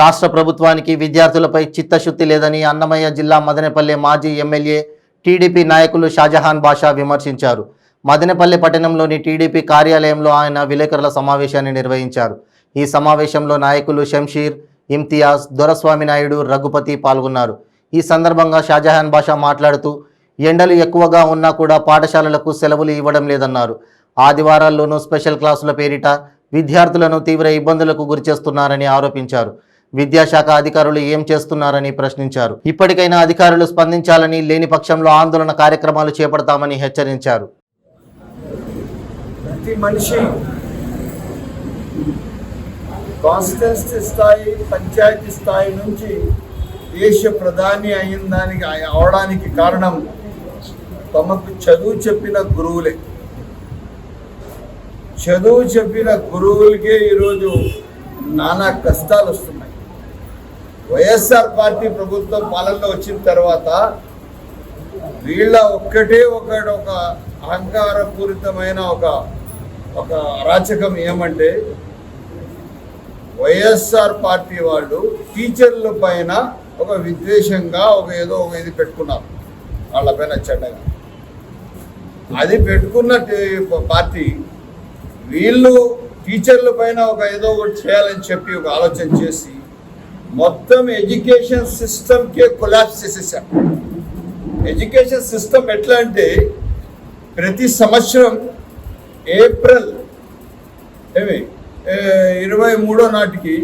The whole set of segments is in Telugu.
రాష్ట్ర ప్రభుత్వానికి విద్యార్థులపై చిత్తశుద్ధి లేదని అన్నమయ్య జిల్లా మదనపల్లె మాజీ ఎమ్మెల్యే టీడీపీ నాయకులు షాజహాన్ బాషా విమర్శించారు. మదనపల్లె పట్టణంలోని టీడీపీ కార్యాలయంలో ఆయన విలేకరుల సమావేశాన్ని నిర్వహించారు. ఈ సమావేశంలో నాయకులు శంషీర్ ఇమ్తియాజ్ దొరస్వామి నాయుడు రఘుపతి పాల్గొన్నారు. ఈ సందర్భంగా షాజహాన్ బాషా మాట్లాడుతూ ఎండలు ఎక్కువగా ఉన్నా కూడా పాఠశాలలకు సెలవులు ఇవ్వడం లేదన్నారు. ఆదివారాల్లోనూ స్పెషల్ క్లాసుల పేరిట విద్యార్థులను తీవ్ర ఇబ్బందులకు గురిచేస్తున్నారని ఆరోపించారు. విద్యాశాఖ అధికారులు ఏం చేస్తున్నారని ప్రశ్నించారు. ఇప్పటికైనా అధికారులు స్పందించాలని లేని పక్షంలో ఆందోళన కార్యక్రమాలు చేపడతామని హెచ్చరించారు. ప్రతి మనిషి కాన్స్టిట్యూన్సీ స్థాయి పంచాయతీ స్థాయి నుంచి దేశ ప్రధాని అయిన దానికి అవడానికి కారణం తమకు చదువు చెప్పిన గురువులే. చదువు చెప్పిన గురువులకే ఈరోజు నానా కష్టాలు వస్తున్నాయి. వైఎస్ఆర్ పార్టీ ప్రభుత్వం పాలనలో వచ్చిన తర్వాత వీళ్ళ ఒక్కటే ఒకటి ఒక అహంకారపూరితమైన ఒక ఒక అరాచకం ఏమంటే వైఎస్ఆర్ పార్టీ వాళ్ళు టీచర్ల పైన ఒక విద్వేషంగా ఒక ఏదో ఒక ఇది పెట్టుకున్నారు. వాళ్ళ పైన చెడ్డగా. అది పెట్టుకున్న పార్టీ వీళ్ళు టీచర్ల పైన ఒక ఏదో ఒకటి చేయాలని చెప్పి ఒక ఆలోచన చేసి మొత్తం ఎడ్యుకేషన్ సిస్టమ్కే కొలాప్స్ చేసేసాం. ఎడ్యుకేషన్ సిస్టమ్ ఎట్లా అంటే ప్రతి సంవత్సరం ఏప్రిల్ ఏమి ఇరవై మూడో నాటికి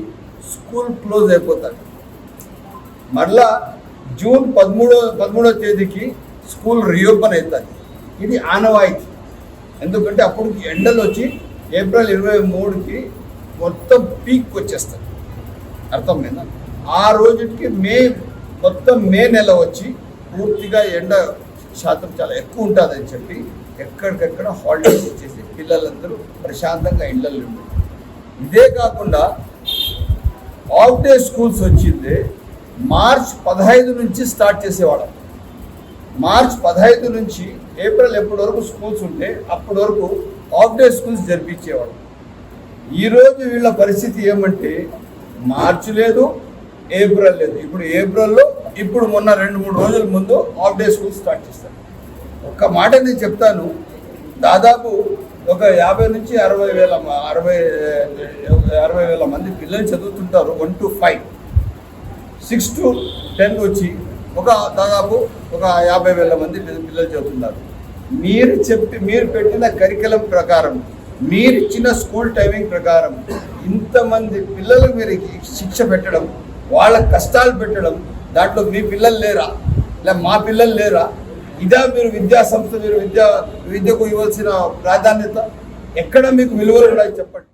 స్కూల్ క్లోజ్ అయిపోతాడు మరలా జూన్ పదమూడో పదమూడో తేదీకి స్కూల్ రీఓపెన్ అవుతుంది ఇది ఆనవాయితీ. ఎందుకంటే అప్పుడు ఎండలు వచ్చి ఏప్రిల్ ఇరవై మూడుకి మొత్తం పీక్ వచ్చేస్తుంది అర్థమైందా? ఆ రోజుకి మే మొత్తం మే నెల వచ్చి పూర్తిగా ఎండ శాతం చాలా ఎక్కువ ఉంటుందని చెప్పి ఎక్కడికెక్కడ హాలిడేస్ ఇచ్చేసి పిల్లలందరూ ప్రశాంతంగా ఇళ్ళల్లో ఉండారు ఇదే కాకుండా ఆఫ్ డే స్కూల్స్ వచ్చింది మార్చ్ పదహైదు నుంచి స్టార్ట్ చేసేవాళ్ళం. మార్చ్ పదహైదు నుంచి ఏప్రిల్ ఎప్పటి వరకు స్కూల్స్ ఉంటే అప్పటి వరకు ఆఫ్ డే స్కూల్స్ జరిపించేవాడు ఈరోజు వీళ్ళ పరిస్థితి ఏమంటే మార్చి లేదు ఏప్రిల్ లేదు. ఇప్పుడు ఏప్రిల్లో ఇప్పుడు మొన్న రెండు మూడు రోజుల ముందు హాఫ్ డే స్కూల్ స్టార్ట్ చేస్తారు. ఒక్క మాట నేను చెప్తాను. దాదాపు ఒక యాభై నుంచి అరవై వేల అరవై అరవై వేల మంది పిల్లలు చదువుతుంటారు one to five six to ten వచ్చి ఒక దాదాపు ఒక యాభై వేల మంది పిల్లలు చదువుతున్నారు మీరు చెప్పి మీరు పెట్టిన కరికలం ప్రకారం మీరు ఇచ్చిన స్కూల్ టైమింగ్ ప్రకారం ఇంతమంది పిల్లలకు మీరు శిక్ష పెట్టడం వాళ్ళ కష్టాలు పెట్టడం దాంట్లో మీ పిల్లలు లేరా? లేదా మా పిల్లలు లేరా? ఇదా మీరు విద్యా సంస్థ మీరు విద్యా విద్యకు ఇవ్వాల్సిన ప్రాధాన్యత? ఎక్కడ మీకు విలువలు ఉన్నాయి చెప్పండి.